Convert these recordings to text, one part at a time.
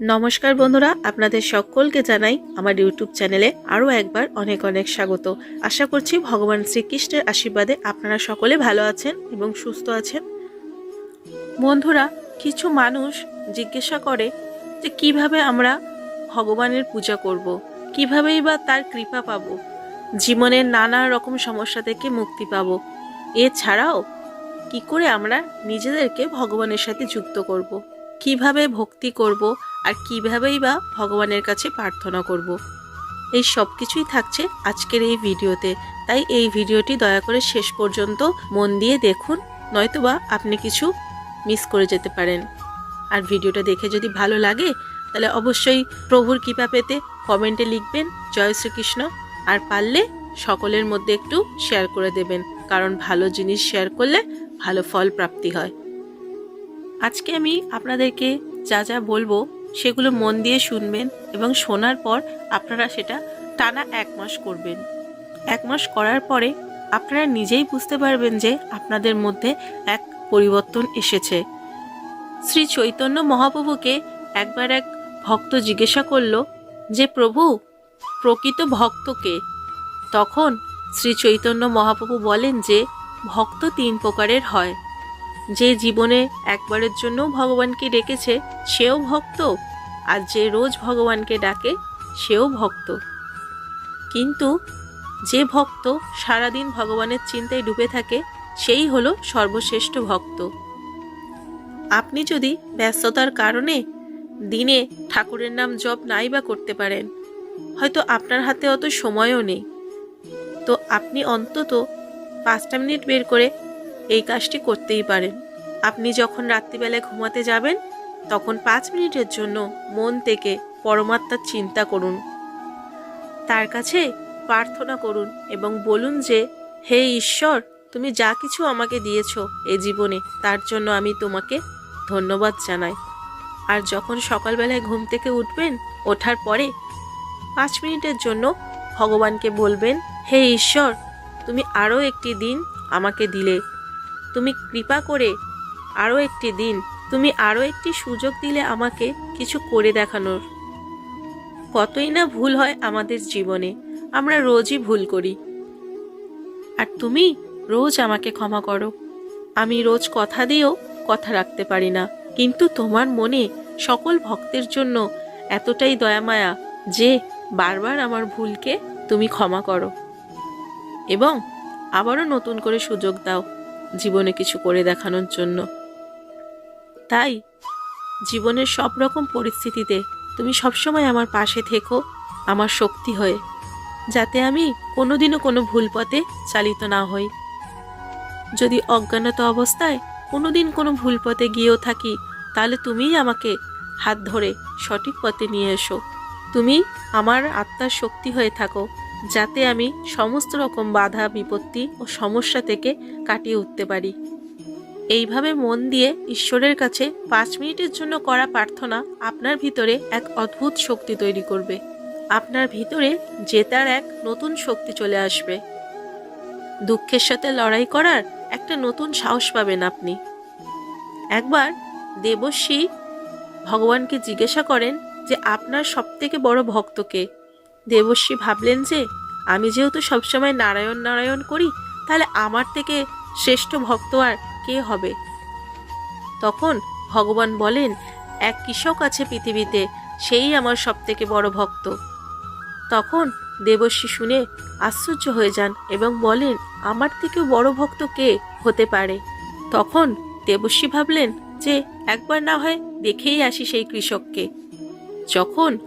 নমস্কার বন্ধুরা, আপনাদের সকলকে জানাই আমার ইউটিউব চ্যানেলে আরও একবার অনেক অনেক স্বাগত আশা করছি ভগবান শ্রীকৃষ্ণের আশীর্বাদে আপনারা সকলে ভালো আছেন এবং সুস্থ আছেন বন্ধুরা, কিছু মানুষ জিজ্ঞাসা করে যে কীভাবে আমরা ভগবানের পূজা করব। কিভাবেই বা তার কৃপা পাব জীবনের নানা রকম সমস্যা থেকে মুক্তি পাব এছাড়াও, কি করে আমরা নিজেদেরকে ভগবানের সাথে যুক্ত করব। কীভাবে ভক্তি করব আর কিভাবেই বা ভগবানের কাছে প্রার্থনা করব। এই সব কিছুই থাকছে আজকের এই ভিডিওতে। তাই এই ভিডিওটি দয়া করে শেষ পর্যন্ত মন দিয়ে দেখুন, নয়তোবা আপনি কিছু মিস করে যেতে পারেন। আর ভিডিওটা দেখে যদি ভালো লাগে, তাহলে অবশ্যই প্রভুর কৃপা পেতে কমেন্টে লিখবেন, জয় শ্রীকৃষ্ণ। আর পারলে সকলের মধ্যে একটু শেয়ার করে দেবেন, কারণ ভালো জিনিস শেয়ার করলে ভালো ফল প্রাপ্তি হয়। আজকে আমি আপনাদেরকে যা যা বলব সেগুলো মন দিয়ে শুনবেন এবং শোনার পর আপনারা সেটা টানা এক মাস করবেন। এক মাস করার পরে আপনারা নিজেই বুঝতে পারবেন যে আপনাদের মধ্যে এক পরিবর্তন এসেছে। শ্রী চৈতন্য মহাপ্রভুকে একবার এক ভক্ত জিজ্ঞাসা করল, যে প্রভু, প্রকৃত ভক্তকে তখন শ্রী চৈতন্য মহাপ্রভু বলেন যে, ভক্ত তিন প্রকারের হয়। যে জীবনে একবারের জন্য ভগবানকে ডেকেছে, সেও ভক্ত। আর যে রোজ ভগবানকে ডাকে, সেও ভক্ত। কিন্তু যে ভক্ত সারাদিন ভগবানের চিন্তায় ডুবে থাকে, সেই হলো সর্বশ্রেষ্ঠ ভক্ত। আপনি যদি ব্যস্ততার কারণে দিনে ঠাকুরের নাম জপ নাই বা করতে পারেন, হয়তো আপনার হাতে অত সময়ও নেই। তো আপনি অন্তত পাঁচটা মিনিট বের করে এই কাজটি করতেই পারেন। আপনি যখন রাত্রিবেলায় ঘুমাতে যাবেন, তখন পাঁচ মিনিটের জন্য মন থেকে পরমাত্মার চিন্তা করুন। তার কাছে প্রার্থনা করুন এবং বলুন যে, হে ঈশ্বর, তুমি যা কিছু আমাকে দিয়েছ এ জীবনে, তার জন্য আমি তোমাকে ধন্যবাদ জানাই। আর যখন সকালবেলায় ঘুম থেকে উঠবেন, ওঠার পরে পাঁচ মিনিটের জন্য ভগবানকে বলবেন, হে ঈশ্বর, তুমি আরও একটি দিন আমাকে দিলে। তুমি কৃপা করে আরও একটি দিন, তুমি আরও একটি সুযোগ দিলে আমাকে কিছু করে দেখানোর। কতই না ভুল হয় আমাদের জীবনে, আমরা রোজই ভুল করি। আর তুমি রোজ আমাকে ক্ষমা করো। আমি রোজ কথা দিয়েও কথা রাখতে পারি না, কিন্তু তোমার মনে সকল ভক্তের জন্য এতটাই দয়ামায়া যে বারবার আমার ভুলকে তুমি ক্ষমা করো। এবং আবারও নতুন করে সুযোগ দাও। জীবনে কিছু করে দেখানোর জন্য। তাই, জীবনের সব রকম পরিস্থিতিতে তুমি সবসময় আমার পাশে থেকো, আমার শক্তি হয়ে, যাতে আমি কোনোদিনও কোনো ভুল পথে চালিত না হই। যদি অজ্ঞানত অবস্থায় কোনোদিন কোনো ভুল পথে গিয়েও থাকি, তাহলে তুমিই আমাকে হাত ধরে সঠিক পথে নিয়ে এসো। তুমি আমার আত্মার শক্তি হয়ে থাকো। যাতে আমি সমস্ত রকম বাধা, বিপত্তি ও সমস্যা থেকে কাটিয়ে উঠতে পারি। এইভাবে মন দিয়ে ঈশ্বরের কাছে পাঁচ মিনিটের জন্য করা প্রার্থনা আপনার ভিতরে এক অদ্ভুত শক্তি তৈরি করবে। আপনার ভিতরে জেতার এক নতুন শক্তি চলে আসবে। দুঃখের সাথে লড়াই করার একটা নতুন সাহস পাবেন আপনি। একবার দেবশ্রী ভগবানকে জিজ্ঞাসা করেন যে, আপনার সবথেকে বড় ভক্তকে দেবশ্রী ভাবলেন যে, আমি যেহেতু সবসময় নারায়ণ নারায়ণ করি, তাহলে আমার থেকে শ্রেষ্ঠ ভক্ত আর কে হবে? তখন ভগবান বলেন, এক কৃষক আছে পৃথিবীতে, সেই আমার সবথেকে বড় ভক্ত। তখন দেবশ্রী শুনে আশ্চর্য হয়ে যান এবং বলেন, আমার থেকেও বড় ভক্ত কে হতে পারে? তখন দেবশ্রী ভাবলেন যে, একবার না হয় দেখেই আসি সেই কৃষককে। যখন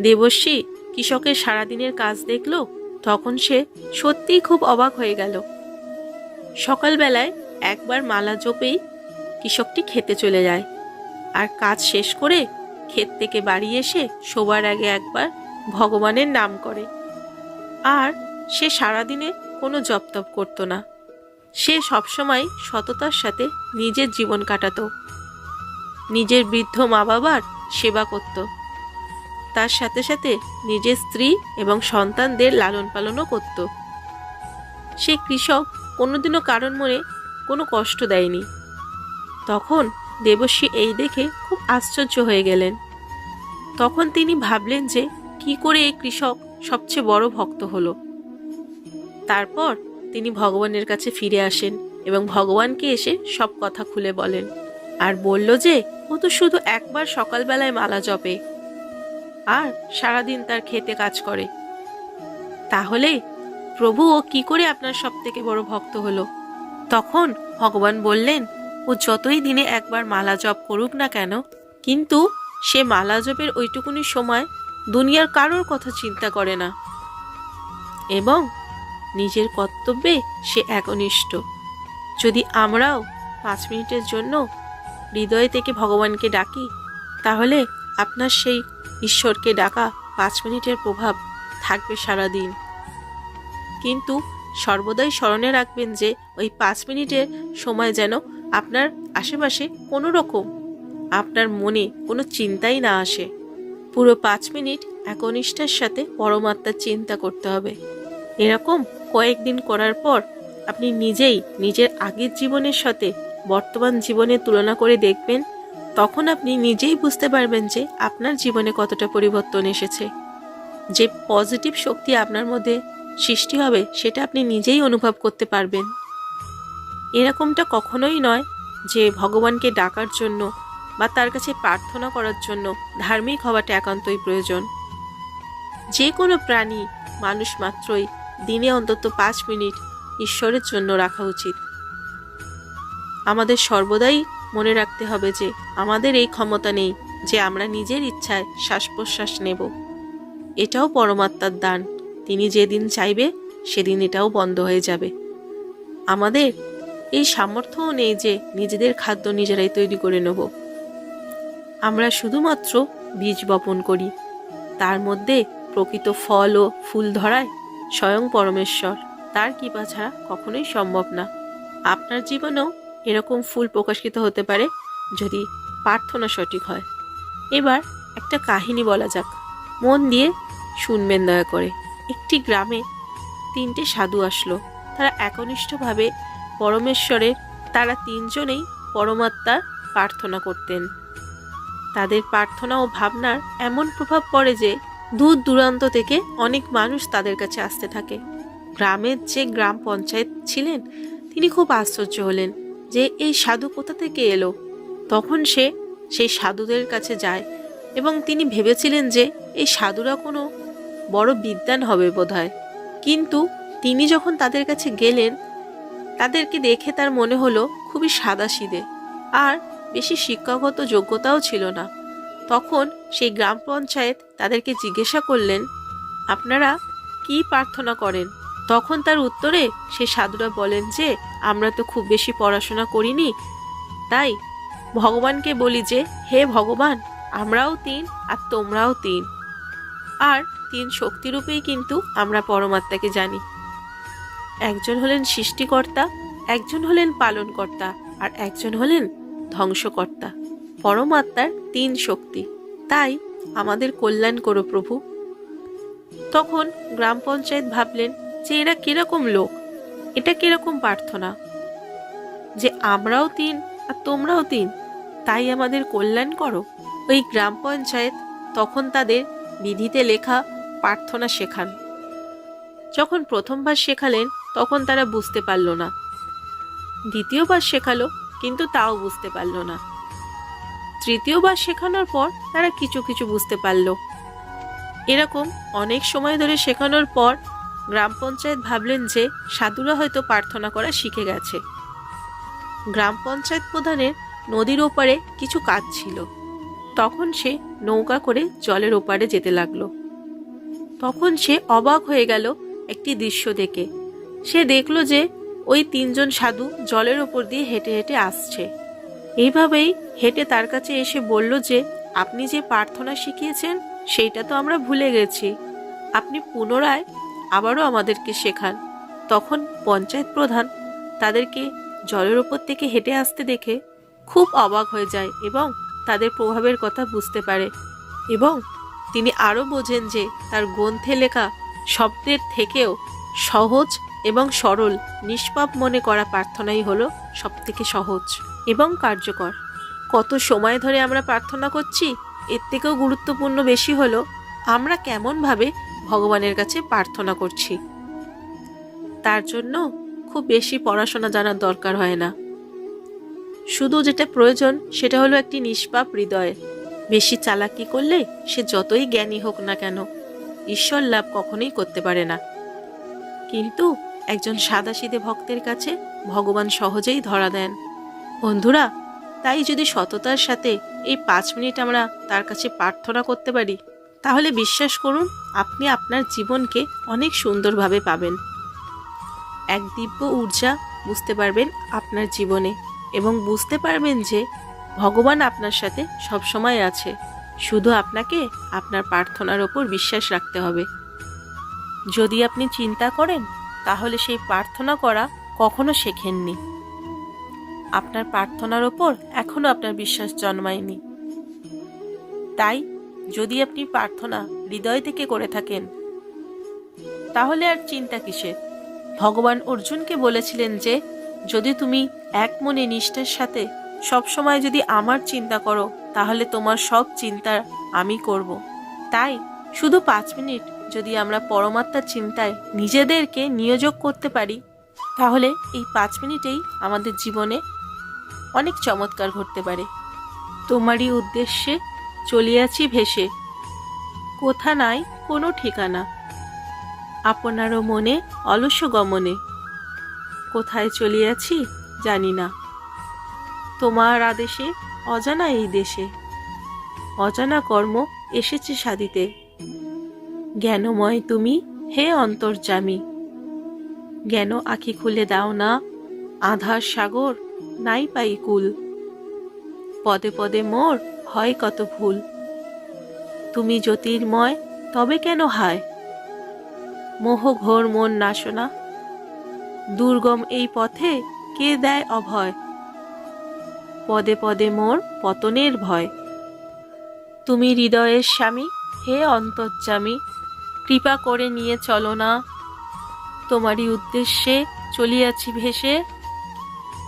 দেবশ্রী কৃষকের সারাদিনের কাজ দেখল, তখন সে সত্যিই খুব অবাক হয়ে গেল। সকালবেলায় একবার মালা জপেই কৃষকটি খেতে চলে যায়। আর কাজ শেষ করে ক্ষেত থেকে বাড়ি এসে শোবার আগে একবার ভগবানের নাম করে। আর সে সারাদিনে কোনো জপ তপ করতো না। সে সবসময় সততার সাথে নিজের জীবন কাটাতো। নিজের বৃদ্ধ মা বাবার সেবা করত। তার সাথে সাথে নিজের স্ত্রী এবং সন্তানদের লালন পালনও করত। সে কৃষক, কোনোদিনও কারণ মনে কোনো কষ্ট দেয়নি। তখন দেবশ্রী এই দেখে খুব আশ্চর্য হয়ে গেলেন। তখন তিনি ভাবলেন যে কি করে এই কৃষক সবচেয়ে বড় ভক্ত হলো। তারপর তিনি ভগবানের কাছে ফিরে আসেন এবং ভগবানকে এসে সব কথা খুলে বলেন। আর বলল যে, ও তো শুধু একবার সকালবেলায় মালা জপে। আর সারাদিন তার খেতে কাজ করে। তাহলে প্রভু ও কি করে আপনার সব থেকে বড় ভক্ত হলো? তখন ভগবান বললেন, ও যতই দিনে একবার মালা জপ করুক না কেন, কিন্তু সে মালা জপের ওইটুকুনি সময় দুনিয়ার কারোর কথা চিন্তা করে না। এবং নিজের কর্তব্যে সে একনিষ্ঠ। যদি আমরাও পাঁচ মিনিটের জন্য হৃদয় থেকে ভগবানকে ডাকি, তাহলে আপনার সেই ঈশ্বরকে ডাকা পাঁচ মিনিটের প্রভাব থাকবে সারাদিন। কিন্তু সর্বদাই স্মরণে রাখবেন যে ওই পাঁচ মিনিটের সময় যেন আপনার আশেপাশে কোনো রকম আপনার মনে কোনো চিন্তাই না আসে। পুরো পাঁচ মিনিট একনিষ্ঠার সাথে পরমাত্মার চিন্তা করতে হবে। এরকম কয়েকদিন করার পর আপনি নিজেই নিজের আগের জীবনের সাথে বর্তমান জীবনে তুলনা করে দেখবেন তখন আপনি নিজেই বুঝতে পারবেন যে আপনার জীবনে কতটা পরিবর্তন এসেছে। যে পজিটিভ শক্তি আপনার মধ্যে সৃষ্টি হবে, সেটা আপনি নিজেই অনুভব করতে পারবেন। এরকমটা কখনোই নয় যে ভগবানকে ডাকার জন্য বা তার কাছে প্রার্থনা করার জন্য ধার্মিক হওয়াটা একান্তই প্রয়োজন। যে কোনো প্রাণী, মানুষ মাত্রই দিনে অন্তত পাঁচ মিনিট ঈশ্বরের জন্য রাখা উচিত। আমাদের সর্বদাই মনে রাখতে হবে যে আমাদের এই ক্ষমতা নেই যে আমরা নিজের ইচ্ছায় শ্বাস প্রশ্বাস নেব। এটাও পরমাত্মার দান। তিনি যেদিন চাইবে, সেদিন এটাও বন্ধ হয়ে যাবে। আমাদের এই সামর্থ্যও নেই যে নিজেদের খাদ্য নিজেরাই তৈরি করে নেব। আমরা শুধুমাত্র বীজ বপন করি। তার মধ্যে প্রকৃত ফল ও ফুল ধরায় স্বয়ং পরমেশ্বর। তার কৃপা ছাড়া কখনোই সম্ভব না। আপনার জীবনেও এরকম ফুল প্রকাশিত হতে পারে যদি প্রার্থনা সঠিক হয়। এবার একটা কাহিনী বলা যাক। মন দিয়ে শুনবেন দয়া করে। একটি গ্রামে তিনটে সাধু আসলো। তারা একনিষ্ঠভাবে পরমেশ্বরের তারা তিনজনেই পরমাত্মার প্রার্থনা করতেন। তাদের প্রার্থনা ও ভাবনার এমন প্রভাব পড়ে যে দূর দূরান্ত থেকে অনেক মানুষ তাদের কাছে আসতে থাকে। গ্রামের যে গ্রাম পঞ্চায়েত ছিলেন, তিনি খুব আশ্চর্য হলেন। যে এই সাধু কোথা থেকে এলো? তখন সে সেই সাধুদের কাছে যায় এবং তিনি ভেবেছিলেন যে এই সাধুরা কোনো বড় বিদ্যান হবে বোধহয়। কিন্তু তিনি যখন তাদের কাছে গেলেন, তাদেরকে দেখে তার মনে হলো খুবই সাদাসিদে আর বেশি শিক্ষাগত যোগ্যতাও ছিল না। তখন সেই গ্রাম পঞ্চায়েত তাদেরকে জিজ্ঞাসা করলেন, আপনারা কি প্রার্থনা করেন? তখন তার উত্তরে সে সাধুরা বলেন যে, আমরা তো খুব বেশি পড়াশোনা করিনি। তাই ভগবানকে বলি যে, হে ভগবান, আমরাও তিন আর তোমরাও তিন। আর তিন শক্তিরূপেই কিন্তু আমরা পরমাত্মাকে জানি। একজন হলেন সৃষ্টিকর্তা, একজন হলেন পালনকর্তা, আর একজন হলেন ধ্বংসকর্তা। পরমাত্মার তিন শক্তি। তাই আমাদের কল্যাণ করো প্রভু। তখন গ্রাম পঞ্চায়েত ভাবলেন যে এরা কীরকম লোক, এটা কীরকম প্রার্থনা? যে আমরাও তিন আর তোমরাও তিন, তাই আমাদের কল্যাণ করো। ওই গ্রাম পঞ্চায়েত তখন তাদের বিধিতে লেখা প্রার্থনা শেখান। যখন প্রথমবার শেখালেন, তখন তারা বুঝতে পারল না। দ্বিতীয়বার শেখালো, কিন্তু তাও বুঝতে পারল না। তৃতীয়বার শেখানোর পর তারা কিছু কিছু বুঝতে পারল। এরকম অনেক সময় ধরে শেখানোর পর গ্রাম পঞ্চায়েত ভাবলেন যে সাধুরা হয়তো প্রার্থনা করা শিখে গেছে। গ্রাম পঞ্চায়েত প্রধানের নদীর ওপারে কিছু কাজ ছিল। তখন সে নৌকা করে জলের ওপারে যেতে লাগল। তখন সে অবাক হয়ে গেল একটি দৃশ্য দেখে। সে দেখল যে ওই তিনজন সাধু জলের ওপর দিয়ে হেঁটে হেঁটে আসছে। এইভাবেই হেঁটে তার কাছে এসে বলল যে, আপনি যে প্রার্থনা শিখিয়েছেন, সেইটা তো আমরা ভুলে গেছি। আপনি পুনরায় আবারও আমাদেরকে শেখান। তখন পঞ্চায়েত প্রধান তাদেরকে জলের ওপর থেকে হেঁটে আসতে দেখে খুব অবাক হয়ে যায় এবং তাদের প্রভাবের কথা বুঝতে পারে এবং তিনি আরও বোঝেন যে তার গ্রন্থে লেখা শব্দের থেকেও সহজ এবং সরল, নিষ্পাপ মনে করা প্রার্থনাই হলো সবথেকে সহজ এবং কার্যকর। কত সময় ধরে আমরা প্রার্থনা করছি, এর থেকেও গুরুত্বপূর্ণ বেশি হলো, আমরা কেমনভাবে ভগবানের কাছে প্রার্থনা করছি। তার জন্য খুব বেশি পড়াশোনা জানার দরকার হয় না। শুধু যেটা প্রয়োজন, সেটা হলো একটি নিষ্পাপ হৃদয়। বেশি চালাকি করলে সে যতই জ্ঞানী হোক না কেন, ঈশ্বর লাভ কখনোই করতে পারে না। কিন্তু একজন সাদাসিধে ভক্তের কাছে ভগবান সহজেই ধরা দেন। বন্ধুরা, তাই যদি সততার সাথে এই পাঁচ মিনিট আমরা তার কাছে প্রার্থনা করতে পারি তাহলে বিশ্বাস করুন, আপনি আপনার জীবনকে অনেক সুন্দরভাবে পাবেন। এক দিব্য ঊর্জা বুঝতে পারবেন আপনার জীবনে এবং বুঝতে পারবেন যে ভগবান আপনার সাথে সবসময় আছে। শুধু আপনাকে আপনার প্রার্থনার ওপর বিশ্বাস রাখতে হবে। যদি আপনি চিন্তা করেন, তাহলে সেই প্রার্থনা করা কখনো শেখেননি। আপনার প্রার্থনার ওপর এখনও আপনার বিশ্বাস জন্মায়নি। তাই যদি আপনি প্রার্থনা হৃদয় থেকে করে থাকেন, তাহলে আর চিন্তা কিসের? ভগবান অর্জুনকে বলেছিলেন যে, যদি তুমি এক মনে নিষ্ঠার সাথে সবসময় যদি আমার চিন্তা করো, তাহলে তোমার সব চিন্তা আমি করব। তাই শুধু পাঁচ মিনিট যদি আমরা পরমাত্মার চিন্তায় নিজেদেরকে নিয়োজক করতে পারি, তাহলে এই পাঁচ মিনিটেই আমাদের জীবনে অনেক চমৎকার ঘটতে পারে। তোমারই উদ্দেশ্যে চলিয়াছি ভেসে। কোথা নাই, কোনো ঠিকানা। আপনারও মনে অলস্য গমনে। কোথায় চলিয়াছি, জানি না। তোমার আদেশে, অজানা এই দেশে। অজানা কর্ম এসেছে সাদিতে। জ্ঞানময় তুমি, হে অন্তর্জামী জ্ঞান আখি খুলে দাও না, আধার সাগর, নাই পাই কুল। পদে পদে মোর হয় কত ভুল। তুমি জ্যোতির্ময়, তবে কেন হায়? মোহ ঘোর মন নাশনা দুর্গম এই পথে কে দেয় অভয়? পদে পদে মোর পতনের ভয়। তুমি হৃদয়ের স্বামী, হে অন্তর্যামী, কৃপা করে নিয়ে চলো না। তোমারই উদ্দেশ্যে চলিয়াছি ভেসে।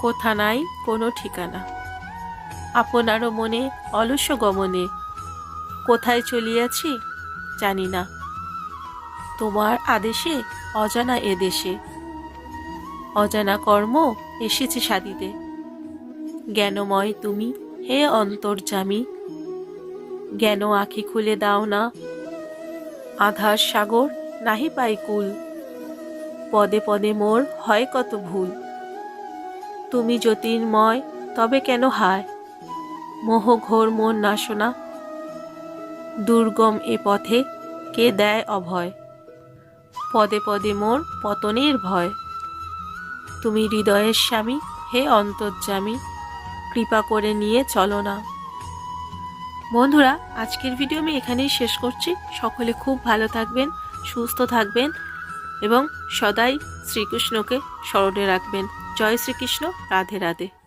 কোথা নাই কোনো ঠিকানা। আপনারও মনে অলস গমনে। কোথায় চলিয়াছি জানি না। তোমার আদেশে অজানা এদেশে অজানা কর্ম এসেছে সাদিতে। জ্ঞানময় তুমি হে অন্তর্জামী জ্ঞান আঁখি খুলে দাও না। আধার সাগর নাহি পাই কুল। পদে পদে মোর হয় কত ভুল। তুমি জ্যোতির্ময়, তবে কেন হায়? মোহ ঘোর মন নাশনা দুর্গম এ পথে কে দেয় অভয়? পদে পদে মোর পতনের ভয়। তুমি হৃদয়ের স্বামী, হে অন্তর্যামী, কৃপা করে নিয়ে চলো না। বন্ধুরা, আজকের ভিডিও আমি এখানেই শেষ করছি। সকলে খুব ভালো থাকবেন, সুস্থ থাকবেন এবং সদাই শ্রীকৃষ্ণকে স্মরণে রাখবেন। জয় শ্রীকৃষ্ণ, রাধে রাধে।